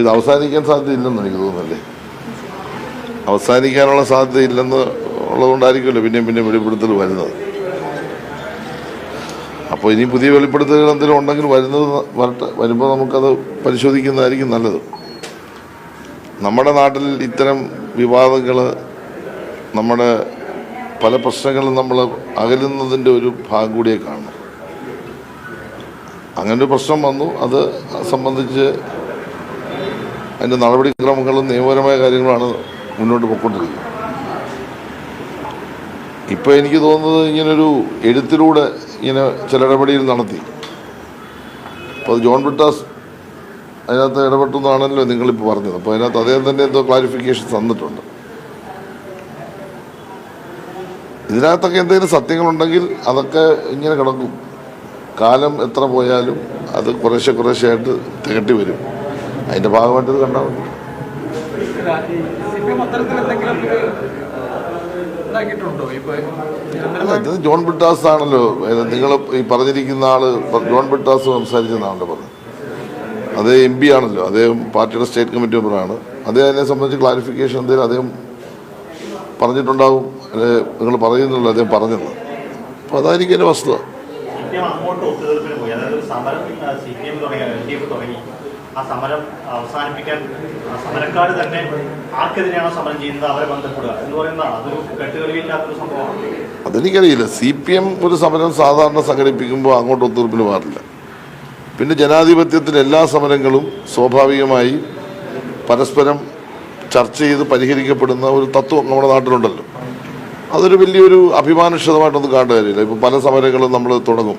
ഇത് അവസാനിക്കാൻ സാധ്യതയില്ലെന്ന് എനിക്ക് തോന്നുന്നല്ലേ? അവസാനിക്കാനുള്ള സാധ്യതയില്ലെന്ന് ഉള്ളതുകൊണ്ടായിരിക്കുമല്ലോ പിന്നെയും പിന്നെയും വെളിപ്പെടുത്തൽ വരുന്നത്. അപ്പോൾ ഇനി പുതിയ വെളിപ്പെടുത്തലുകൾ എന്തെങ്കിലും ഉണ്ടെങ്കിൽ വരുന്നത് വരട്ടെ. വരുമ്പോൾ നമുക്കത് പരിശോധിക്കുന്നതായിരിക്കും നല്ലത്. നമ്മുടെ നാട്ടിൽ ഇത്തരം വിവാദങ്ങൾ നമ്മുടെ പല പ്രശ്നങ്ങളും നമ്മൾ അകലുന്നതിന്റെ ഒരു ഭാഗം കൂടിയേ കാണണം അങ്ങനൊരു പ്രശ്നം വന്നു. അത് സംബന്ധിച്ച് അതിന്റെ നടപടിക്രമങ്ങളും നിയമപരമായ കാര്യങ്ങളാണ് മുന്നോട്ട് പോയിക്കൊണ്ടിരിക്കുന്നത്. ഇപ്പോൾ എനിക്ക് തോന്നുന്നത് ഇങ്ങനൊരു എഴുത്തിലൂടെ ഇങ്ങനെ ചില ഇടപെടൽ നടത്തി. അപ്പോൾ അത് ജോൺ ബ്രിട്ടാസ് അതിനകത്ത് ഇടപെട്ടു എന്നാണല്ലോ നിങ്ങളിപ്പോൾ പറഞ്ഞത്. അപ്പോൾ അതിനകത്ത് അദ്ദേഹം തന്നെ എന്തോ ക്ലാരിഫിക്കേഷൻ തന്നിട്ടുണ്ട്. ഇതിനകത്തൊക്കെ എന്തെങ്കിലും സത്യങ്ങളുണ്ടെങ്കിൽ അതൊക്കെ ഇങ്ങനെ കിടക്കും. കാലം എത്ര പോയാലും അത് കുറേശ്ശെ കുറേശ്ശെ ആയിട്ട് തികട്ടി വരും. അതിന്റെ ഭാഗമായിട്ട് ഇത് കണ്ടാൽ മതി. ഇത് ജോൺ ബിട്ടാസ് ആണല്ലോ. നിങ്ങൾ ഈ പറഞ്ഞിരിക്കുന്ന ആൾ ജോൺ ബിട്ടാസ് സംസാരിച്ച ആളുടെ പറഞ്ഞു അത് എം പി ആണല്ലോ അദ്ദേഹം പാർട്ടിയുടെ സ്റ്റേറ്റ് കമ്മിറ്റി മെമ്പറാണ്. അദ്ദേഹം അതിനെ സംബന്ധിച്ച് ക്ലാരിഫിക്കേഷൻ എന്തെങ്കിലും അദ്ദേഹം പറഞ്ഞിട്ടുണ്ടാവും. അല്ലെ നിങ്ങൾ പറയുന്നുള്ളൂ അദ്ദേഹം പറഞ്ഞത് അപ്പോൾ അതായിരിക്കും എന്റെ വസ്തുത. ആ സമരം അവസാനിപ്പിക്കാൻ സമരക്കാർ തന്നെ ആർക്കെതിരെയാണോ സമരം ചെയ്യുന്നത്? അവരെ ബന്ധപ്പെടുക എന്ന് പറയുന്നതാണ് അതൊരു കെട്ടുകളിയില്ലാത്തൊരു സംഭവമാണ്. അതെനിക്കറിയില്ല. സി പി എം ഒരു സമരം സാധാരണ സംഘടിപ്പിക്കുമ്പോൾ അങ്ങോട്ട് ഒത്തുതീർപ്പിന് മാറില്ല. പിന്നെ ജനാധിപത്യത്തിൽ എല്ലാ സമരങ്ങളും സ്വാഭാവികമായി പരസ്പരം ചർച്ച ചെയ്ത് പരിഹരിക്കപ്പെടുന്ന ഒരു തത്വം നമ്മുടെ നാട്ടിലുണ്ടല്ലോ. അതൊരു വലിയൊരു അഭിമാനക്ഷതമായിട്ടൊന്നും കാണേണ്ട കാര്യമില്ല. ഇപ്പോൾ പല സമരങ്ങളും നമ്മൾ തുടങ്ങും.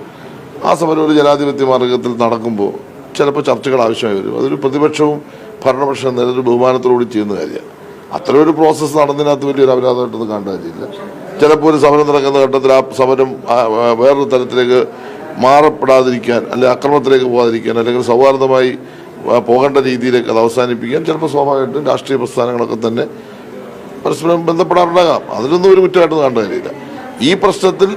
ആ സമരം ഒരു ജനാധിപത്യ മാർഗത്തിൽ നടക്കുമ്പോൾ ചിലപ്പോൾ ചർച്ചകൾ ആവശ്യമായി വരും. അതൊരു പ്രതിപക്ഷവും ഭരണപക്ഷവും നേരെ ബഹുമാനത്തോടുകൂടി ചെയ്യുന്ന കാര്യമാണ്. അത്ര ഒരു പ്രോസസ്സ് നടന്നതിനകത്ത് വലിയൊരു അപരാധമായിട്ടൊന്നും കാര്യമില്ല. ചിലപ്പോൾ ഒരു സമരം നടക്കുന്ന ഘട്ടത്തിൽ ആ സമരം വേറൊരു തരത്തിലേക്ക് മാറപ്പെടാതിരിക്കാൻ അല്ലെങ്കിൽ അക്രമത്തിലേക്ക് പോകാതിരിക്കാൻ അല്ലെങ്കിൽ സൗഹാർദ്ദമായി പോകേണ്ട രീതിയിലേക്ക് അത് അവസാനിപ്പിക്കാൻ ചിലപ്പോൾ സ്വാഭാവികമായിട്ടും രാഷ്ട്രീയ പ്രസ്ഥാനങ്ങളൊക്കെ തന്നെ പരസ്പരം ബന്ധപ്പെടാറുണ്ടാകാം. അതിലൊന്നും ഒരു കുറ്റമായിട്ടൊന്നും കാര്യമില്ല. ഈ പ്രശ്നത്തിൽ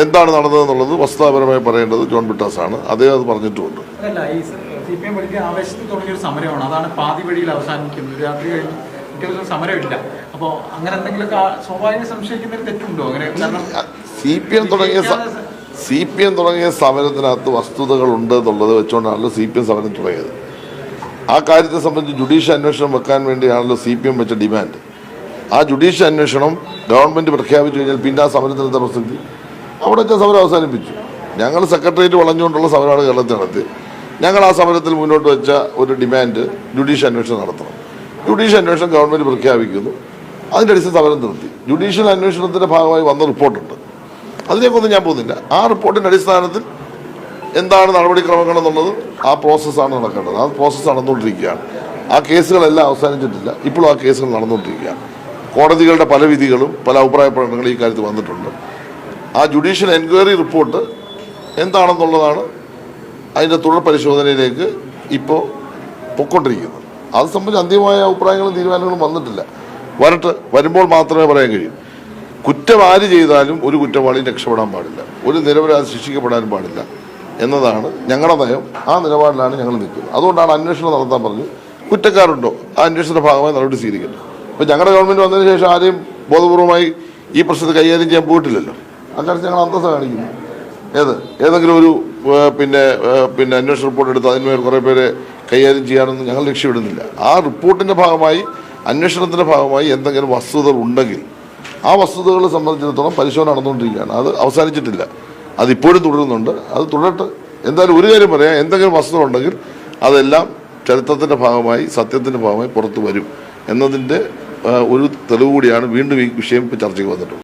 എന്താണ് നടന്നതെന്നുള്ളത് വസ്തുതാപരമായി പറയേണ്ടത് ജോൺ ബിട്ടാസാണ്. അദ്ദേഹം അത് പറഞ്ഞിട്ടുമുണ്ട്. അല്ല ഈ സി പി എം ആവേശത്തിൽ തുടങ്ങിയ ഒരു സമരമാണ്. അതാണ് പാതി വഴിയിൽ അവസാനിക്കുന്നത്. രാത്രി കഴിഞ്ഞ് മിക്കവാറും സമരമില്ല. അപ്പോൾ അങ്ങനെ എന്തെങ്കിലുമൊക്കെ ആ സ്വാഭാവികം സംശയിക്കുന്നതിൽ തെറ്റുണ്ടോ? അങ്ങനെ കാരണം സി പി എം തുടങ്ങിയ സി പി എം തുടങ്ങിയ സമരത്തിനകത്ത് വസ്തുതകൾ ഉണ്ട് എന്നുള്ളത് വെച്ചുകൊണ്ടാണല്ലോ സി പി എം സമരം തുടങ്ങിയത്. ആ കാര്യത്തെ സംബന്ധിച്ച് ജുഡീഷ്യൽ അന്വേഷണം വെക്കാൻ വേണ്ടിയാണല്ലോ സി പി എം വെച്ച ഡിമാൻഡ്. ആ ജുഡീഷ്യൽ അന്വേഷണം ഗവൺമെന്റ് പ്രഖ്യാപിച്ചു കഴിഞ്ഞാൽ പിന്നെ ആ സമരത്തിനെന്താ പ്രസക്തി? അവിടെ വെച്ച് സമരം അവസാനിപ്പിച്ചു. ഞങ്ങൾ സെക്രട്ടേറിയറ്റ് വളഞ്ഞുകൊണ്ടുള്ള സമരമാണ് കേരളത്തിൽ നടത്തി ഞങ്ങൾ ആ സമരത്തിൽ മുന്നോട്ട് വെച്ച ഒരു ഡിമാൻഡ് ജുഡീഷ്യൽ അന്വേഷണം നടത്തണം. ജുഡീഷ്യൽ അന്വേഷണം ഗവൺമെന്റ് പ്രഖ്യാപിക്കുന്നു. അതിന്റെ അടിസ്ഥാന സമരം നിർത്തി. ജുഡീഷ്യൽ അന്വേഷണത്തിന്റെ ഭാഗമായി വന്ന റിപ്പോർട്ടുണ്ട് അതിലേക്കൊന്നും ഞാൻ പോകുന്നില്ല. ആ റിപ്പോർട്ടിന്റെ അടിസ്ഥാനത്തിൽ എന്താണ് നടപടിക്രമങ്ങൾ എന്നുള്ളത് ആ പ്രോസസ്സാണ് നടക്കേണ്ടത്. ആ പ്രോസസ്സ് നടന്നുകൊണ്ടിരിക്കുകയാണ്. ആ കേസുകളെല്ലാം അവസാനിച്ചിട്ടില്ല. ഇപ്പോഴും ആ കേസുകൾ നടന്നുകൊണ്ടിരിക്കുകയാണ്. കോടതികളുടെ പല വിധികളും പല അഭിപ്രായ പ്രകടനങ്ങളും ഈ കാര്യത്തിൽ വന്നിട്ടുണ്ട്. ആ ജുഡീഷ്യൽ എൻക്വയറി റിപ്പോർട്ട് എന്താണെന്നുള്ളതാണ് അതിന്റെ തുടർ പരിശോധനയിലേക്ക് ഇപ്പോൾ പൊക്കൊണ്ടിരിക്കുന്നത് അത് സംബന്ധിച്ച് അന്തിമമായ അഭിപ്രായങ്ങളും തീരുമാനങ്ങളും വന്നിട്ടില്ല. വരട്ടെ വരുമ്പോൾ മാത്രമേ പറയാൻ കഴിയൂ. കുറ്റം ആര് ചെയ്താലും ഒരു കുറ്റവാളിയും രക്ഷപ്പെടാൻ പാടില്ല. ഒരു നിരപരാധി ശിക്ഷിക്കപ്പെടാനും പാടില്ല എന്നതാണ് ഞങ്ങളുടെ നയം. ആ നിലപാടിലാണ് ഞങ്ങൾ നിൽക്കുന്നത്. അതുകൊണ്ടാണ് അന്വേഷണം നടത്താൻ പറഞ്ഞു കുറ്റക്കാരുണ്ടോ? ആ അന്വേഷണത്തിന്റെ ഭാഗമായി നടപടി സ്വീകരിക്കട്ടെ. അപ്പോൾ ഞങ്ങളുടെ ഗവൺമെന്റ് വന്നതിന് ശേഷം ആരെയും ബോധപൂർവമായി ഈ പ്രശ്നത്തെ കൈകാര്യം ചെയ്യാൻ പോയിട്ടില്ലല്ലോ. അക്കാര്യത്തിൽ ഞങ്ങൾ അന്തസ്സ കാണിക്കുന്നു. ഏത്? ഏതെങ്കിലും ഒരു പിന്നെ പിന്നെ അന്വേഷണ റിപ്പോർട്ട് എടുത്ത് അതിന്മേൽ കുറേ പേരെ കൈകാര്യം ചെയ്യാനൊന്നും ഞങ്ങൾ ലക്ഷ്യമിടുന്നില്ല. ആ റിപ്പോർട്ടിന്റെ ഭാഗമായി അന്വേഷണത്തിന്റെ ഭാഗമായി എന്തെങ്കിലും വസ്തുതകൾ ഉണ്ടെങ്കിൽ ആ വസ്തുതകളെ സംബന്ധിച്ചിടത്തോളം പരിശോധന നടന്നുകൊണ്ടിരിക്കുകയാണ്. അത് അവസാനിച്ചിട്ടില്ല. അതിപ്പോഴും തുടരുന്നുണ്ട്. അത് തുടരട്ടെ. എന്തായാലും ഒരു കാര്യം പറയാം. എന്തെങ്കിലും വസ്തുത ഉണ്ടെങ്കിൽ അതെല്ലാം ചരിത്രത്തിന്റെ ഭാഗമായി സത്യത്തിന്റെ ഭാഗമായി പുറത്തു വരും. എന്നതിന്റെ ഒരു തെളിവ് കൂടിയാണ് വീണ്ടും ഈ വിഷയം ഇപ്പോൾ ചർച്ചയ്ക്ക് വന്നിട്ടുള്ളത്.